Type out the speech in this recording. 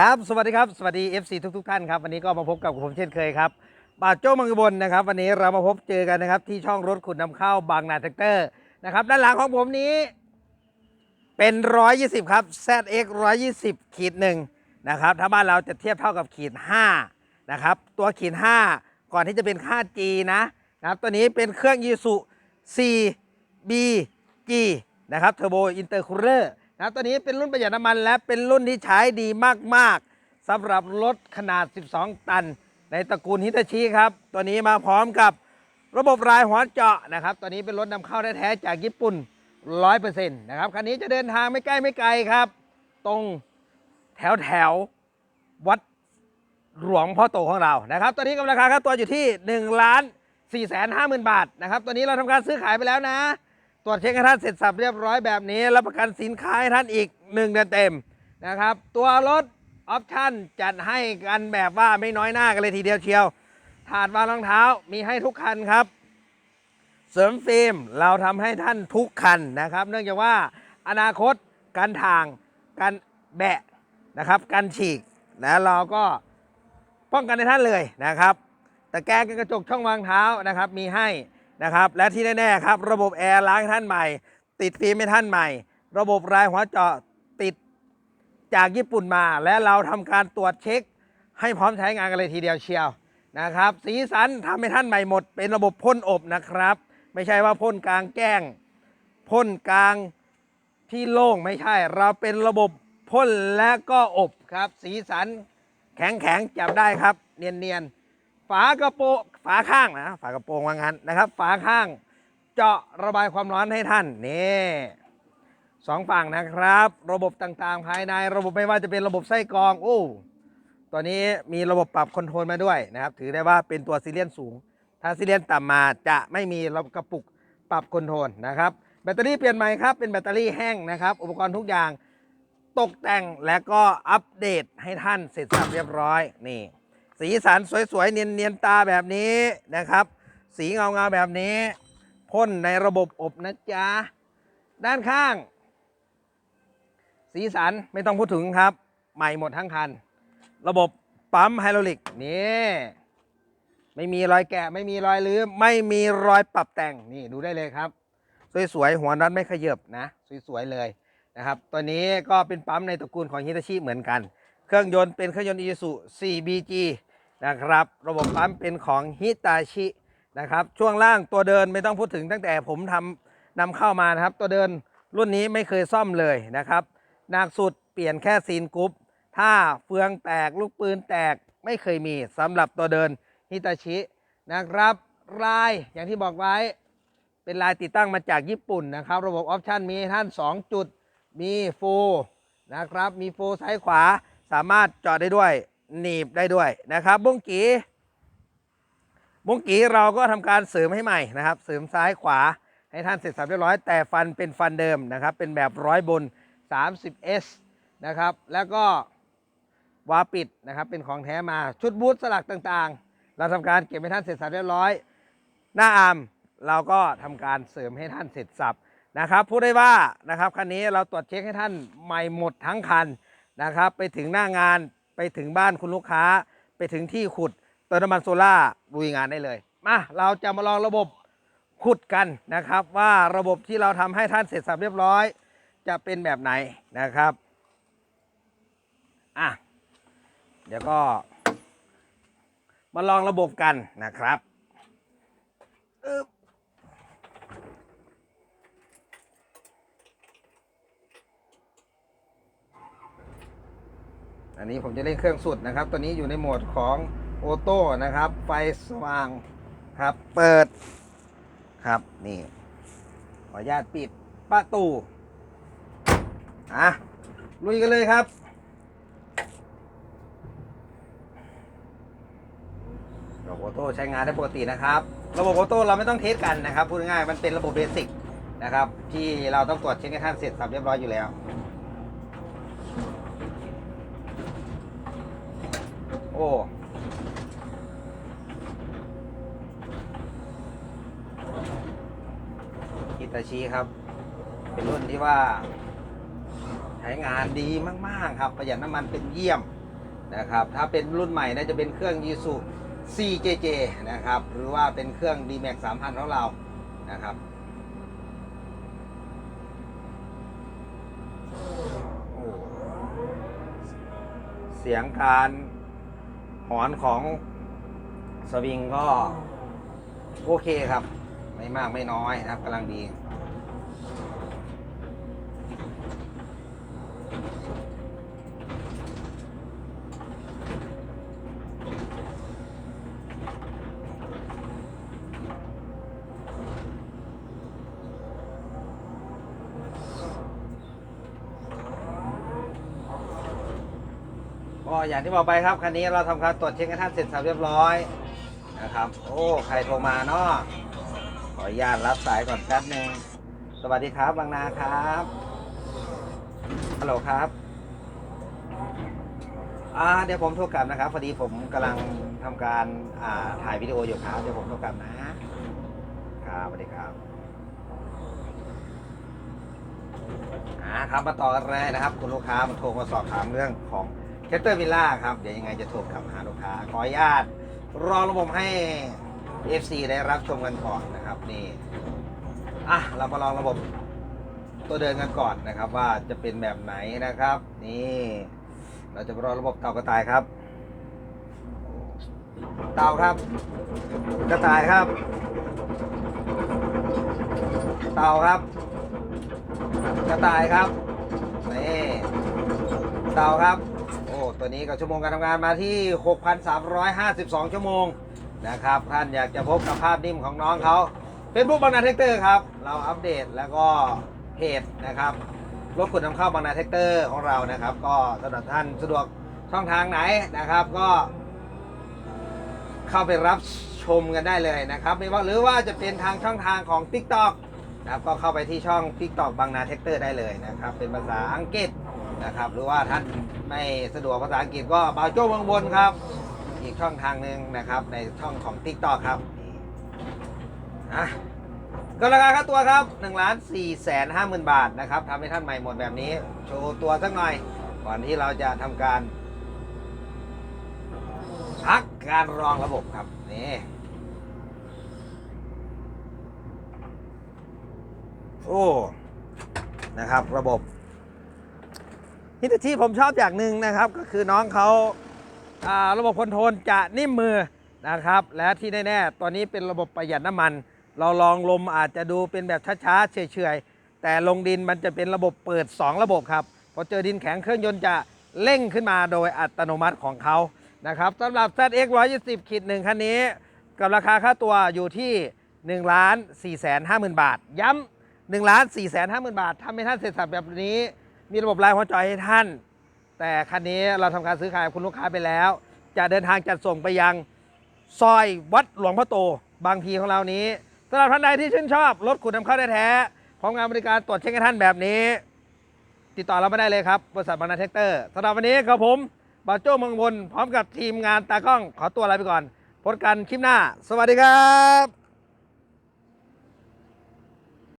ครับสวัสดีครับ สวัสดี FC ทุกทุกท่านครับ วันนี้ก็มาพบกับผมเช่นเคยครับบาโจ้มังกรบนนะครับ วันนี้เรามาพบเจอกันนะครับ ที่ช่องรถขุดนำเข้าบางนาแท็กเตอร์นะครับ ด้านหลังของผมนี้ เป็น 120 ครับ ZX 120ขีดหนึ่งนะครับถ้าบ้านเราจะเทียบเท่ากับขีด5นะครับตัวขีด 5 ก่อนที่จะเป็นค่า G นะนะครับตัวนี้เป็นเครื่องยีสุ 4BG นะครับเทอร์โบอินเตอร์คูลเลอร์ นะตัวนี้เป็นรุ่นประหยัดน้ำมันและเป็นรุ่นที่ใช้ดีมากๆสำหรับรถขนาด 12 ตัน ในตระกูลฮิตาชิครับ ตัวนี้มาพร้อมกับระบบรายหัวเจาะนะครับตัวนี้เป็นรถนำเข้าแท้ๆจากญี่ปุ่น 100%นะครับคันนี้จะเดินทางไม่ใกล้ไม่ไกลครับ ตรงแถวแถววัดหลวงพ่อโตของเรานะครับตัวนี้กำลังราคาค่าตัวอยู่ที่1ล้าน4แสนห้าหมื่นบาทนะครับตัวนี้เราทำการซื้อขายไปแล้วนะ ตรวจเช็คให้ท่านเสร็จสับเรียบร้อยแบบนี้รับประกันสินค้าให้ท่านอีก1เดือนเต็มนะครับ ตัวรถออปชั่นจัดให้กันแบบว่าไม่น้อยหน้ากันเลยทีเดียวเชียว ถาดวางรองเท้ามีให้ทุกคันครับ เสริมฟิล์มเราทำให้ท่านทุกคันนะครับ เนื่องจากว่าอนาคตการทางการแบะนะครับการฉีกนะเราก็ป้องกันในท่านเลยนะครับตะแกรงกระจกช่องวางเท้านะครับมีให้ นะครับ และที่แน่ๆครับ ระบบแอร์ล้างท่านใหม่ ติดฟิล์มให้ท่านใหม่ ระบบรายหัวเจาะติดจากญี่ปุ่นมา และเราทำการตรวจเช็ค ให้พร้อมใช้งานกันเลยทีเดียวเชียวนะครับ สีสันทำให้ท่านใหม่หมด เป็นระบบพ่นอบนะครับ ไม่ใช่ว่าพ่นกลางแจ้งพ่นกลางที่โล่งไม่ใช่ เราเป็นระบบพ่นและก็อบครับ สีสันแข็งแข็งจับได้ครับ เนียนเนียนฝากระโปรง ฝาข้างนะฝากระโปรงว่างั้นนะครับ ฝาข้างเจาะระบายความร้อนให้ท่านนี่สองฝั่งนะครับ ระบบต่างๆ ภายใน ระบบไม่ว่าจะเป็นระบบไส้กรองโอ้ตัวนี้มีระบบปรับคอนโทรลมาด้วยนะครับ ถือได้ว่าเป็นตัวซีเรียนสูง ถ้าซีเรียนต่ำมาจะไม่มีระบบกระปุกปรับคอนโทรลนะครับ แบตเตอรี่เปลี่ยนใหม่ครับเป็นแบตเตอรี่แห้งนะครับ อุปกรณ์ทุกอย่างตกแต่งและก็อัปเดตให้ท่านเสร็จสับเรียบร้อยนี่ สีสันสวยๆ เนียนๆ ตาแบบนี้นะครับ สีเงาๆ แบบนี้พ่นในระบบอบนะจ๊ะ ด้านข้าง สีสันไม่ต้องพูดถึงครับ ใหม่หมดทั้งคัน ระบบปั๊มไฮดรอลิกนี่ไม่มีรอยแกะไม่มีรอยลื้อไม่มีรอยปรับแต่งนี่ดูได้เลยครับ สวยๆ หัวน็อตไม่ขยับนะ สวยๆ เลยนะครับ ตัวนี้ก็เป็นปั๊มในตระกูลของฮิตาชิเหมือนกัน เครื่องยนต์เป็นเครื่องยนต์ Isuzu 4BG นะครับ ระบบปั๊มเป็นของฮิตาชินะครับช่วงล่างตัวเดินไม่ต้องพูดถึงตั้งแต่ผมทำนำเข้ามานะครับ ตัวเดินรุ่นนี้ไม่เคยซ่อมเลยนะครับหนักสุดเปลี่ยนแค่ซีนกรุ๊ปถ้าเฟืองแตกลูกปืนแตกไม่เคยมีสำหรับตัวเดินฮิตาชินะครับลายอย่างที่บอกไว้เป็นลายติดตั้งมาจากญี่ปุ่นนะครับ ระบบออปชันมีท่าน 2 จุดมีโฟนะครับมีโฟซ้ายขวาสามารถจอดได้ด้วย หนีบได้ด้วยนะครับบุ้งกีบุ้งกีเราก็ทำการเสริมให้ใหม่นะครับ เสริมซ้ายขวาให้ท่านเสร็จสับเรียบร้อยแต่ฟันเป็นฟันเดิมนะครับ เป็นแบบร้อยบน 30S นะครับ แล้วก็วาปิดนะครับเป็นของแท้มาชุดบูทสลักต่างๆ เราทำการเก็บให้ท่านเสร็จสับเรียบร้อย หน้าอาร์มเราก็ทำการเสริมให้ท่านเสร็จสับนะครับพูดได้ว่านะครับคันนี้เราตรวจเช็คให้ท่านใหม่หมดทั้งคันนะครับ ไปถึงหน้างาน ไปถึงบ้านคุณลูกค้า ไปถึงที่ขุดเติมน้ำมันโซล่าลุยงานได้เลย มาเราจะมาลองระบบขุดกันนะครับ ว่าระบบที่เราทำให้ท่านเสร็จสับเรียบร้อย จะเป็นแบบไหนนะครับอะเดี๋ยวก็มาลองระบบกันนะครับอึ๊บ อันนี้ผมจะเล่นเครื่องสุดนะครับ ตัวนี้อยู่ในโหมดของโอโต้นะครับ ไฟสว่างครับ เปิดครับนี่ขออนุญาตปิดประตูอะลุยกันเลยครับ ระบบออโต้ใช้งานได้ปกตินะครับ ระบบออโต้เราไม่ต้องเทสกันนะครับพูดง่ายมันเป็นระบบเบสิกนะครับ ที่เราต้องตรวจเช็คให้ท่านเสร็จสับเรียบร้อยอยู่แล้ว โอ้ฮิตาชิครับ เป็นรุ่นที่ว่า ใช้งานดีมาก ๆ ครับ ประหยัดน้ำมันเป็นเยี่ยมนะครับ ถ้าเป็นรุ่นใหม่น่าจะเป็นเครื่องยีสุ CJJ นะครับ หรือว่าเป็นเครื่อง D-Max 3000 ของเรา นะครับโอ้เสียงการ หอนของสวิงก็โอเคครับ ไม่มากไม่น้อยนะครับกำลังดี ก็อย่างที่บอกไปครับคันนี้เราทำการตรวจเช็คให้ท่านเสร็จสับเรียบร้อยนะครับ โอ้ใครโทรมาเนาะขออนุญาตรับสายก่อนแป๊บหนึ่งสวัสดีครับบางนาครับฮัลโหลครับอ่าเดี๋ยวผมโทรกลับนะครับพอดีผมกำลังทำการอ่าถ่ายวิดีโออยู่ครับเดี๋ยวผมโทรกลับนะครับสวัสดีครับอ่าครับมาต่อกันเลยนะครับ คุณลูกค้ามาโทรมาสอบถามเรื่องของ แคตเตอร์วิลล่าครับ เดี๋ยวยังไงจะโทรกลับหาลูกค้า ขออนุญาต รอระบบให้ FC ได้รับชมกันก่อนนะครับนี่อะเรามาลองระบบตัวเดินกันก่อนนะครับ ว่าจะเป็นแบบไหนนะครับ นี่ เราจะรอระบบเต่ากระต่ายครับ เต่าครับ กระต่ายครับ เต่าครับ กระต่ายครับนี่เต่าครับ ตัวนี้กับชั่วโมงการทำงานมาที่ 6,352 ชั่วโมงนะครับ ท่านอยากจะพบกับภาพนิ่มของน้องเขาเฟซบุ๊กบางนาเทคเตอร์ครับ เราอัปเดตแล้วก็เพจนะครับรถขุดนำเข้าบางนาเทคเตอร์ของเรานะครับ ก็สำหรับท่านสะดวกช่องทางไหนนะครับก็ เข้าไปรับชมกันได้เลยนะครับไม่ว่าหรือว่าจะเป็นทางช่องทางของ TikTok นะครับก็เข้าไปที่ช่อง TikTok บางนาเทคเตอร์ได้เลยนะครับ เป็นภาษาอังกฤษ นะครับ หรือว่าท่านไม่สะดวกภาษาอังกฤษก็บาโจ้เมืองบนครับ อีกช่องทางหนึ่งนะครับ ในช่องของ TikTok ครับนี่อะก็ราคาค่าตัวครับ1ล้าน4แสน5หมื่นบาทนะครับทำให้ท่านใหม่หมดแบบนี้ โชว์ตัวสักหน่อย ก่อนที่เราจะทำการ พักการรองระบบครับ นี่โอ้ นะครับ ระบบ ที่ที่ผมชอบอย่างหนึ่งนะครับ ก็คือน้องเขาาระบบคอนโทรลจะนิ่มมือนะครับ และที่แน่ๆตอนนี้เป็นระบบประหยัดน้ำมัน เราลองลมอาจจะดูเป็นแบบช้าๆเฉยๆแต่ลงดินมันจะเป็นระบบเปิด 2 ระบบครับพอเจอดินแข็งเครื่องยนต์จะเร่งขึ้นมาโดยอัตโนมัติของเขานะครับสำหรับ ZX 120ขีดหนึ่งคันนี้ กับราคาค่าตัวอยู่ที่1ล้าน4แสน5หมื่นบาท ย้ำ1ล้าน4แสน5หมื่นบาททำให้ท่านเสร็จสับแบบนี้ มีระบบไลายหัวจอยให้ท่าน แต่คันนี้เราทำการซื้อขายกับคุณลูกค้าไปแล้ว จะเดินทางจัดส่งไปยังซอยวัดหลวงพ่อโต บางพีของเรานี้สำหรับท่านใดที่ชื่นชอบรถขุดนำเข้าได้แท้พร้อมงานบริการตรวจเช็คให้ท่านแบบนี้ ติดต่อเราไม่ได้เลยครับบริษัทบางนาเทคเตอร์สำหรับวันนี้กับผมบาโจ้เมืองบนพร้อมกับทีมงานตากล้องขอตัวลาไปก่อนพบกันคลิปหน้า สวัสดีครับ